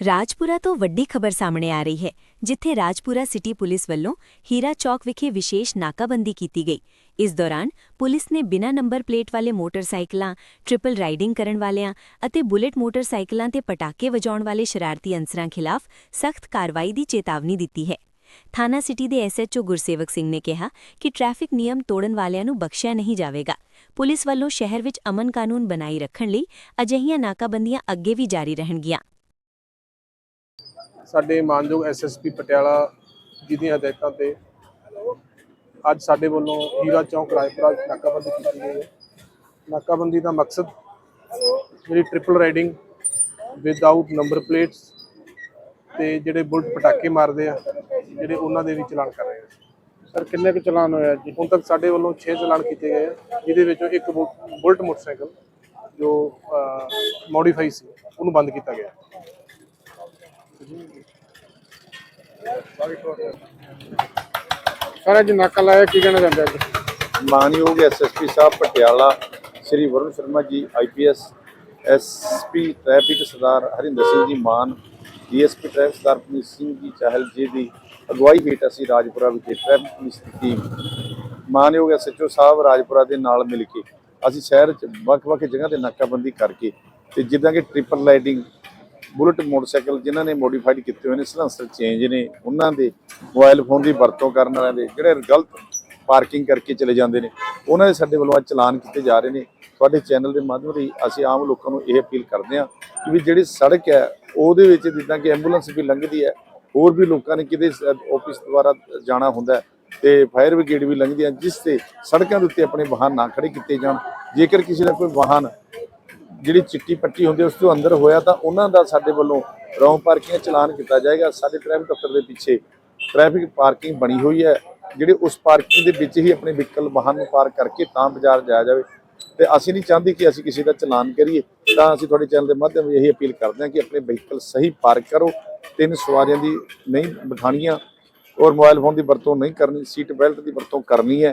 ਰਾਜਪੁਰਾ ਤੋਂ ਵੱਡੀ ਖਬਰ ਸਾਹਮਣੇ ਆ ਰਹੀ ਹੈ, ਜਿੱਥੇ ਰਾਜਪੁਰਾ ਸਿਟੀ ਪੁਲਿਸ ਵੱਲੋਂ ਹੀਰਾ ਚੌਕ ਵਿਖੇ ਵਿਸ਼ੇਸ਼ ਨਾਕਾਬੰਦੀ ਕੀਤੀ ਗਈ। ਇਸ ਦੌਰਾਨ ਪੁਲਿਸ ਨੇ ਬਿਨਾਂ ਨੰਬਰ ਪਲੇਟ ਵਾਲੇ ਮੋਟਰਸਾਈਕਲਾਂ, ਟ੍ਰਿਪਲ ਰਾਈਡਿੰਗ ਕਰਨ ਵਾਲਿਆਂ ਅਤੇ ਬੁਲੇਟ ਮੋਟਰਸਾਈਕਲਾਂ ਤੇ ਪਟਾਕੇ ਵਜਾਉਣ ਵਾਲੇ ਸ਼ਰਾਰਤੀ ਅਨਸਰਾਂ ਖਿਲਾਫ ਸਖਤ ਕਾਰਵਾਈ ਦੀ ਚੇਤਾਵਨੀ ਦਿੱਤੀ ਹੈ। ਥਾਣਾ ਸਿਟੀ ਦੇ ਐਸਐਚਓ ਗੁਰਸੇਵਕ ਸਿੰਘ ਨੇ ਕਿਹਾ ਕਿ ਟ੍ਰੈਫਿਕ ਨਿਯਮ ਤੋੜਨ ਵਾਲਿਆਂ ਨੂੰ ਬਖਸ਼ਿਆ ਨਹੀਂ ਜਾਵੇਗਾ। ਪੁਲਿਸ ਵੱਲੋਂ ਸ਼ਹਿਰ ਵਿੱਚ ਅਮਨ ਕਾਨੂੰਨ ਬਣਾਈ ਰੱਖਣ ਲਈ ਅਜਿਹੀਆਂ ਨਾਕਾਬੰਦੀਆਂ ਅੱਗੇ ਵੀ ਜਾਰੀ ਰਹਿਣਗੀਆਂ। ਸਾਡੇ ਮਾਨਯੋਗ ਐਸਐਸਪੀ ਪਟਿਆਲਾ ਜੀ ਦੀਆਂ ਹਦਾਇਤਾਂ ਤੇ ਅੱਜ ਸਾਡੇ ਵੱਲੋਂ ਹੀਰਾ ਚੌਂਕ ਰਾਏਪੁਰਾ ਨਾਕਾਬੰਦੀ ਕੀਤੀ ਗਈ ਹੈ। ਨਾਕਾਬੰਦੀ ਦਾ ਮਕਸਦ ਜਿਹੜੀ triple riding without number plates ਤੇ ਜਿਹੜੇ ਬੁਲਟ ਪਟਾਕੇ ਮਾਰਦੇ ਆ ਜਿਹੜੇ ਉਹਨਾਂ ਦੇ ਵੀ ਚਲਾਨ ਕਰ ਰਹੇ ਆ। ਸਰ ਕਿੰਨੇ ਕੁ ਚਲਾਨ ਹੋਇਆ ਜੀ? ਹੁਣ ਤੱਕ ਸਾਡੇ ਵੱਲੋਂ 6 ਚਲਾਨ ਕੀਤੇ ਗਏ ਆ ਜਿਹਦੇ ਵਿੱਚੋਂ ਇੱਕ ਬੁਲਟ ਮੋਟਰਸਾਈਕਲ ਜੋ ਮੋਡੀਫਾਈ ਸੀ ਉਹਨੂੰ ਬੰਦ ਕੀਤਾ ਗਿਆ। ਸਰ ਅੱਜ ਨਾਕਾ ਲਾਇਆ, ਕੀ ਕਹਿਣਾ ਚਾਹੁੰਦੇ ਜੀ? ਮਾਨਯੋਗ ਐਸਐਸਪੀ ਸਾਹਿਬ Patiala, Shri Varun Sharma ji IPS SP traffic Sardar Harinder Singh ji Mann DSP traffic Sardar Puneet Singh ji, Chahal ji ਦੀ ਅਗਵਾਈ ਹੇਠ ਅਸੀਂ ਰਾਜਪੁਰਾ ਵਿਖੇ ਟ੍ਰੈਫਿਕ ਪੁਲਿਸ ਦੀ ਟੀਮ ਮਾਨਯੋਗ ਐਸਐਚਓ ਸਾਹਿਬ ਰਾਜਪੁਰਾ ਦੇ ਨਾਲ ਮਿਲ ਕੇ ਅਸੀਂ ਸ਼ਹਿਰ 'ਚ ਵੱਖ-ਵੱਖ ਜਗ੍ਹਾ ਤੇ ਨਾਕਾਬੰਦੀ ਕਰਕੇ ਤੇ ਜਿੱਦਾਂ ਕਿ ਟ੍ਰਿਪਲ ਲਾਈਟਿੰਗ ਬੁਲਟ ਮੋਟਰਸਾਈਕਲ ਜਿਨ੍ਹਾਂ ਨੇ ਮੋਡੀਫਾਈਡ ਕੀਤੇ ਹੋਏ ਨੇ ਸਲੈਂਸਰ ਚੇਂਜ ਨੇ, ਉਹਨਾਂ ਦੇ ਮੋਬਾਈਲ ਫੋਨ ਦੀ ਵਰਤੋਂ ਕਰਨ ਵਾਲਿਆਂ ਦੇ ਜਿਹੜੇ ਗਲਤ ਪਾਰਕਿੰਗ ਕਰਕੇ ਚਲੇ ਜਾਂਦੇ ਨੇ, ਉਹਨਾਂ ਦੇ ਸਾਡੇ ਵੱਲੋਂ ਅੱਜ ਚਲਾਨ ਕੀਤੇ ਜਾ ਰਹੇ ਨੇ। ਤੁਹਾਡੇ ਚੈਨਲ ਦੇ ਮਾਧਿਅਮ ਰਾਹੀਂ ਅਸੀਂ ਆਮ ਲੋਕਾਂ ਨੂੰ ਇਹ ਅਪੀਲ ਕਰਦੇ ਹਾਂ ਕਿ ਵੀ ਜਿਹੜੀ ਸੜਕ ਹੈ, ਉਹਦੇ ਵਿੱਚ ਜਿੱਦਾਂ ਕਿ ਐਂਬੂਲੈਂਸ ਵੀ ਲੰਘਦੀ ਹੈ, ਹੋਰ ਵੀ ਲੋਕਾਂ ਨੇ ਕਿਤੇ ਆਫਿਸ ਦੁਆਰਾ ਜਾਣਾ ਹੁੰਦਾ ਹੈ ਤੇ ਫਾਇਰ ਬ੍ਰਿਗੇਡ ਵੀ ਲੰਘਦੀ ਹੈ, ਜਿਸ ਤੇ ਸੜਕਾਂ ਦੇ ਉੱਤੇ ਆਪਣੇ ਵਾਹਨ ਨਾ ਖੜੇ ਕੀਤੇ ਜਾਣ। ਜੇਕਰ ਕਿਸੇ ਦਾ ਕੋਈ ਵਾਹਨ ਜਿਹੜੀ ਚਿੱਟੀ ਪੱਟੀ ਹੁੰਦੀ ਉਸ ਤੋਂ ਅੰਦਰ ਹੋਇਆ ਤਾਂ ਉਹਨਾਂ ਦਾ ਸਾਡੇ ਵੱਲੋਂ ਰੌਂਗ ਪਾਰਕਿੰਗ ਚਲਾਨ ਕੀਤਾ ਜਾਏਗਾ। ਸਾਡੇ ਟ੍ਰੈਫਿਕ ਦਫ਼ਤਰ ਦੇ ਪਿੱਛੇ ਟ੍ਰੈਫਿਕ ਪਾਰਕਿੰਗ ਬਣੀ ਹੋਈ ਹੈ। ਜਿਹੜੇ ਉਸ ਪਾਰਕਿੰਗ ਦੇ ਵਿੱਚ ਹੀ ਆਪਣੇ ਵਹੀਕਲ ਵਾਹਨ ਨੂੰ ਪਾਰਕ ਕਰਕੇ ਤਾਂ ਬਾਜ਼ਾਰ ਜਾਇਆ ਜਾਵੇ। ਤੇ ਅਸੀਂ ਨਹੀਂ ਚਾਹੁੰਦੇ ਕਿ ਅਸੀਂ ਕਿਸੇ ਦਾ ਚਲਾਨ ਕਰੀਏ, ਤਾਂ ਅਸੀਂ ਤੁਹਾਡੇ ਚੈਨਲ ਦੇ ਮਾਧਿਅਮ ਰਾਹੀਂ ਇਹੀ ਅਪੀਲ ਕਰਦੇ ਹਾਂ ਕਿ ਆਪਣੇ ਵਹੀਕਲ ਸਹੀ ਪਾਰਕ ਕਰੋ। ਤਿੰਨ ਸਵਾਰੀਆਂ ਦੀ ਨਹੀਂ ਬਿਠਾਣੀਆਂ ਔਰ ਮੋਬਾਈਲ ਫੋਨ ਦੀ ਵਰਤੋਂ ਨਹੀਂ ਕਰਨੀ, ਸੀਟ ਬੈਲਟ ਦੀ ਵਰਤੋਂ ਕਰਨੀ ਹੈ।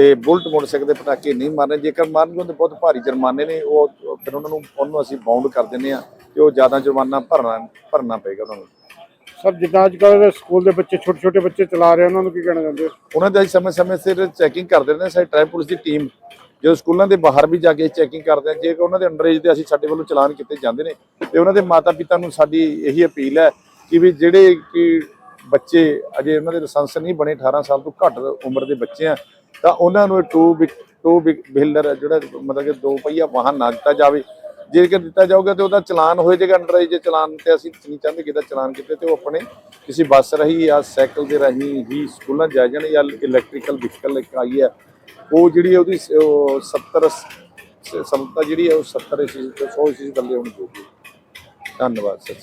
ਤੇ ਬੁਲਟ ਮੋਟਰਸਾਈਕਲ ਦੇ ਪਟਾਕੇ ਨਹੀਂ ਮਾਰਨੇ ਜੇਕਰ ਮਾਰਨਗੇ ਉਹਦੇ ਬਹੁਤ ਭਾਰੀ ਜੁਰਮਾਨੇ ਨੇ ਉਹ ਫਿਰ ਉਹਨਾਂ ਨੂੰ ਉਹਨੂੰ ਅਸੀਂ ਬਾਉਂਡ ਕਰ ਦਿੰਦੇ ਆ ਤੇ ਉਹ ਜ਼ਿਆਦਾ ਜੁਰਮਾਨਾ ਭਰਨਾ ਭਰਨਾ ਪਏਗਾ ਉਹਨਾਂ ਨੂੰ ਸਰ ਜਿੱਦਾਂ ਅੱਜ ਕੱਲ੍ਹ ਸਕੂਲ ਦੇ ਬੱਚੇ ਛੋਟੇ ਛੋਟੇ ਬੱਚੇ ਚਲਾ ਰਹੇ ਉਹਨਾਂ ਨੂੰ ਕੀ ਕਹਿਣਾ ਚਾਹੁੰਦੇ ਹੋ ਉਹਨਾਂ ਦੇ ਅਸੀਂ ਸਮੇਂ-ਸਮੇਂ ਸਿਰ ਚੈਕਿੰਗ ਕਰਦੇ ਰਹਿੰਦੇ। ਸਾਡੀ ਟ੍ਰੈਫਿਕ ਪੁਲਿਸ ਦੀ ਟੀਮ ਜਦੋਂ ਸਕੂਲਾਂ ਦੇ ਬਾਹਰ ਵੀ ਜਾ ਕੇ ਚੈਕਿੰਗ ਕਰਦੇ ਆ ਜੇਕਰ ਉਹਨਾਂ ਦੇ ਅੰਡਰ ਏਜ ਦੇ ਅਸੀਂ ਸਾਡੇ ਵੱਲੋਂ ਚਲਾਨ ਕੀਤੇ ਜਾਂਦੇ ਨੇ ਤੇ ਉਹਨਾਂ ਦੇ ਮਾਤਾ-ਪਿਤਾ ਨੂੰ ਸਾਡੀ ਇਹੀ ਅਪੀਲ ਹੈ ਕਿ ਵੀ ਜਿਹੜੇ ਕਿ ਬੱਚੇ ਅਜੇ ਉਹਨਾਂ ਦੇ ਲਾਇਸੈਂਸ ਨਹੀਂ ਬਣੇ 18 ਸਾਲ ਤੋਂ ਘੱਟ ਉਮਰ ਦੇ ਬੱਚੇ ਆ ਤਾਂ ਉਹਨਾਂ ਨੂੰ too big too big builder ਜਿਹੜਾ ਮਤਲਬ ਕਿ ਦੋ ਪਹੀਆ ਵਾਹਨ ਨਾ ਦਿੱਤਾ ਜਾਵੇ। ਜੇਕਰ ਦਿੱਤਾ ਜਾਊਗਾ ਤੇ ਉਹਦਾ ਚਲਾਨ ਹੋਏ ਜੇਗਾ ਅੰਡਰ ਜੇ, ਚਲਾਨ ਤੇ ਅਸੀਂ ਨਹੀਂ ਚਾਹੁੰਦੇ ਕਿ ਇਹਦਾ ਚਲਾਨ ਕੀਤੇ ਤੇ ਉਹ ਆਪਣੇ ਕਿਸੇ ਬੱਸ ਰਹੀ ਜਾਂ ਸਾਈਕਲ ਦੇ ਰਾਹੀਂ ਹੀ ਸਕੂਲਾਂ ਜਾ ਜਾਣ ਜਾਂ ਇਲੈਕਟ੍ਰੀਕਲ ਵਹੀਕਲ ਇੱਕ ਆਈ ਹੈ। ਉਹ ਜਿਹੜੀ ਉਹਦੀ ਸ- ਉਹ 70 ਸ- ਸਮਤਾ ਜਿਹੜੀ ਹੈ ਉਹ 70 ਸੀ 100 ਸੀ ਗੱਲੇ ਹੋਣੀ ਚਾਹੀਦੀ ਧੰਨਵਾਦ ਸਰ